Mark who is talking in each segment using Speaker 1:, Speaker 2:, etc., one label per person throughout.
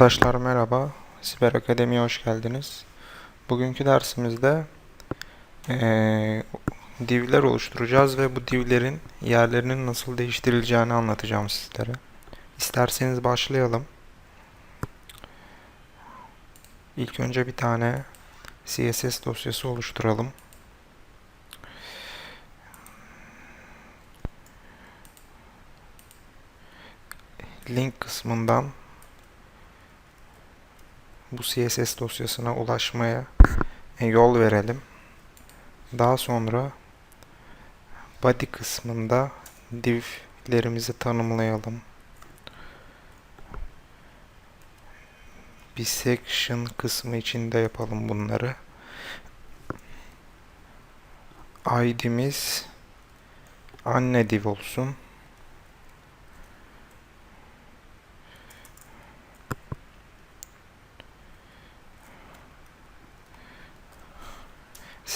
Speaker 1: Arkadaşlar merhaba. Siber Akademi'ye hoş geldiniz. Bugünkü dersimizde eee divler oluşturacağız ve bu divlerin yerlerinin nasıl değiştirileceğini anlatacağım sizlere. İsterseniz başlayalım. İlk önce bir tane CSS dosyası oluşturalım. Link kısmından bu CSS dosyasına ulaşmaya e, yol verelim. Daha sonra body kısmında divlerimizi tanımlayalım. Bir section kısmı içinde yapalım bunları. ID'miz anne div olsun.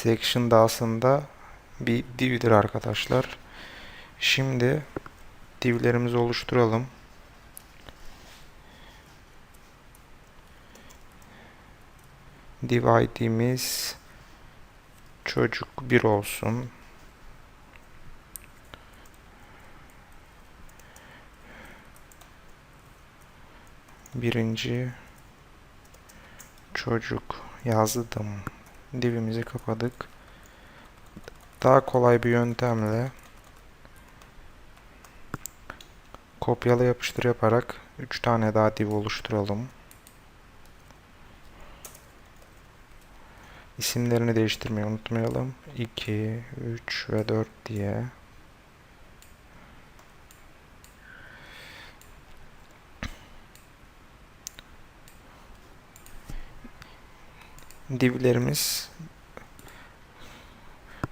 Speaker 1: Section da aslında bir div'dir arkadaşlar. Şimdi divlerimizi oluşturalım. Div id'miz çocuk 1 olsun. Birinci çocuk yazdım. Divimizi kapadık. Daha kolay bir yöntemle kopyala yapıştır yaparak 3 tane daha div oluşturalım. İsimlerini değiştirmeyi unutmayalım. 2, 3 ve 4 diye. Divlerimiz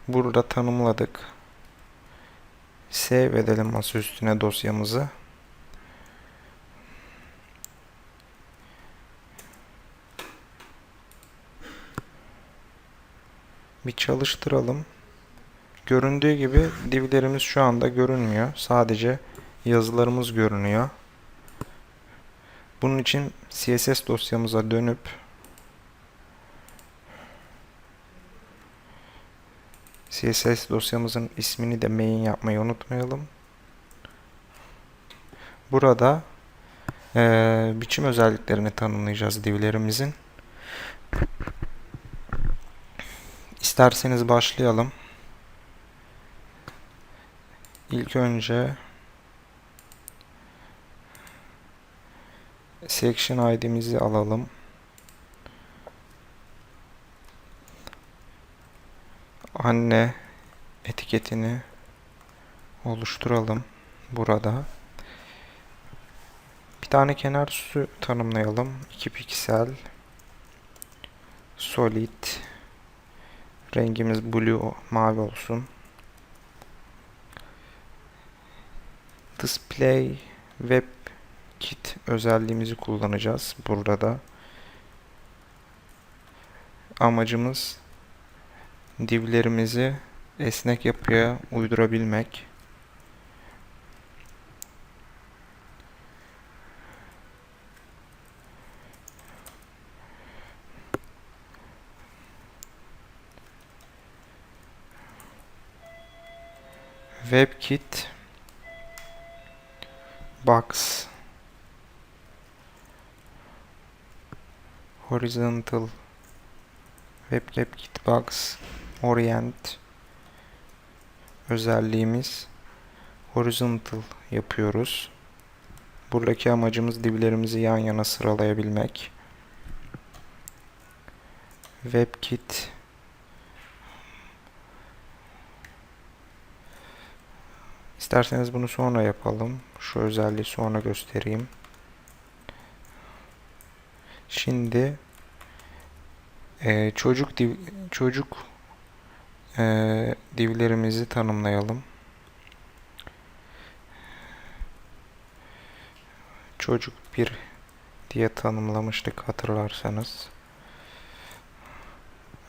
Speaker 1: burada tanımladık. Save edelim masa üstüne dosyamızı. Bir çalıştıralım. Göründüğü gibi divlerimiz şu anda görünmüyor. Sadece yazılarımız görünüyor. Bunun için CSS dosyamıza dönüp CSS dosyamızın ismini de main yapmayı unutmayalım. Burada eee, biçim özelliklerini tanımlayacağız divlerimizin. İsterseniz başlayalım. İlk önce section id'mizi alalım. Anne etiketini oluşturalım burada. Bir tane kenar süsü tanımlayalım. 2 piksel solid Rengimiz blue mavi olsun. Display Web Kit özelliğimizi kullanacağız burada da. Amacımız divlerimizi esnek yapıya uydurabilmek. WebKit Box Horizontal Web WebKit Box Orient özelliğimiz horizontal yapıyoruz. Buradaki amacımız divlerimizi yan yana sıralayabilmek. WebKit İsterseniz bunu sonra yapalım. Şu özelliği sonra göstereyim. Şimdi e, çocuk çocuk e, divlerimizi tanımlayalım. Çocuk bir diye tanımlamıştık hatırlarsanız.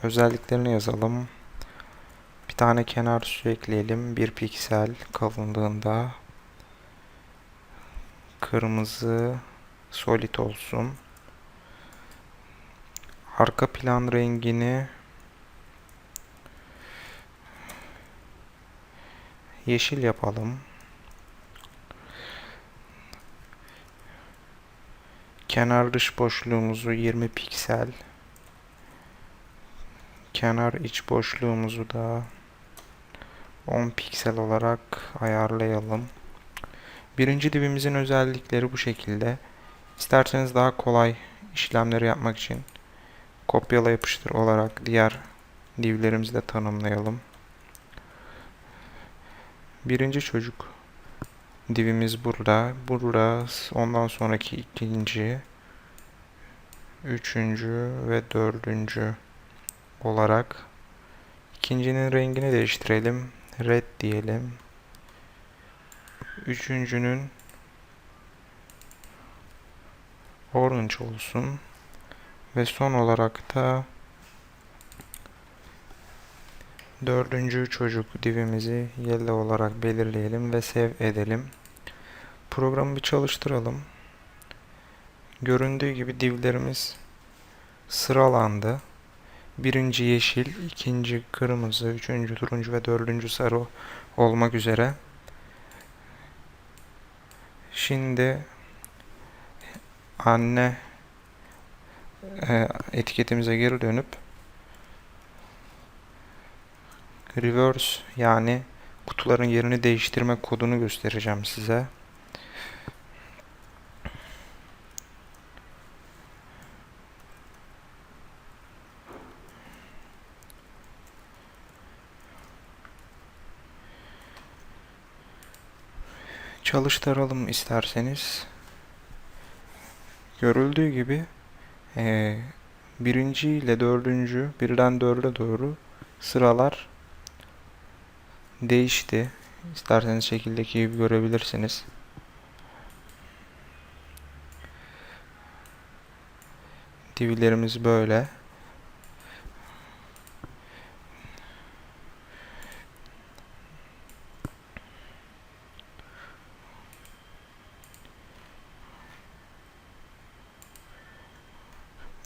Speaker 1: Özelliklerini yazalım. Bir tane kenar süsü ekleyelim. Bir piksel kalınlığında. Kırmızı solid olsun. arka plan rengini yeşil yapalım. Kenar dış boşluğumuzu 20 piksel. Kenar iç boşluğumuzu da 10 piksel olarak ayarlayalım. Birinci dibimizin özellikleri bu şekilde. İsterseniz daha kolay işlemleri yapmak için kopyala yapıştır olarak diğer divlerimizi de tanımlayalım. Birinci çocuk divimiz burada. Burada ondan sonraki ikinci, üçüncü ve dördüncü olarak ikincinin rengini değiştirelim. Red diyelim. Üçüncünün orange olsun. Ve son olarak da dördüncü çocuk divimizi yellow olarak belirleyelim ve save edelim. Programı bir çalıştıralım. Göründüğü gibi divlerimiz sıralandı. Birinci yeşil, ikinci kırmızı, üçüncü turuncu ve dördüncü sarı olmak üzere. Şimdi anne e, etiketimize geri dönüp reverse yani kutuların yerini değiştirme kodunu göstereceğim size. Çalıştıralım isterseniz. Görüldüğü gibi e, birinci ile dördüncü birden dörde doğru sıralar değişti. İsterseniz şekildeki gibi görebilirsiniz. Divlerimiz böyle.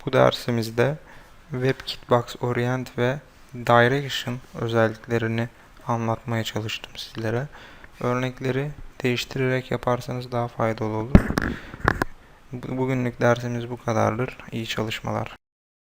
Speaker 1: Bu dersimizde WebKitBox Orient ve Direction özelliklerini anlatmaya çalıştım sizlere. Örnekleri değiştirerek yaparsanız daha faydalı olur. Bu- Bugünlük dersimiz bu kadardır. İyi çalışmalar.